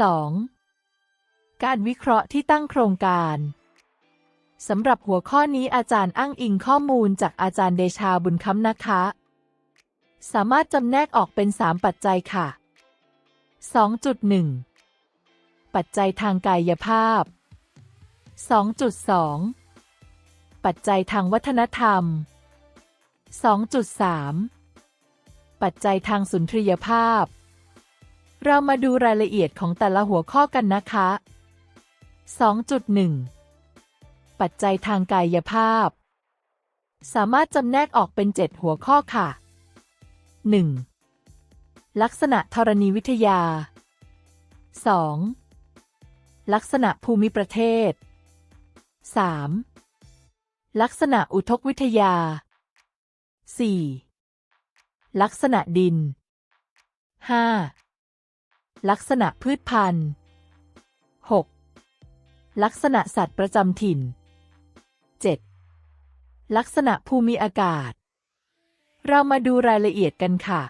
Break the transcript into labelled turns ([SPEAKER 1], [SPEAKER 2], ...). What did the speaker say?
[SPEAKER 1] 2. การวิเคราะห์ที่ตั้งโครงการสำหรับหัวข้อนี้อาจารย์อ้างอิงข้อมูลจากอาจารย์เดชาบุญคำนะคะ สามารถจำแนกออกเป็น 3 ปัจจัยค่ะ 2.1 ปัจจัยทางกายภาพ 2.2 ปัจจัยทางวัฒนธรรม 2.3 ปัจจัยทางสุนทรียภาพ เรามาดูรายละเอียดของแต่ละหัวข้อกันนะคะ 2.1 ปัจจัยทางกายภาพ สามารถจำแนกออกเป็น 7 หัวข้อค่ะ 1. ลักษณะธรณีวิทยา 2. ลักษณะภูมิประเทศ 3. ลักษณะอุทกวิทยา 4. ลักษณะดิน 5. ลักษณะพืชพันธุ์ 6. ลักษณะสัตว์ประจำถิ่น 7. ลักษณะภูมิอากาศ เรามาดูรายละเอียดกันค่ะ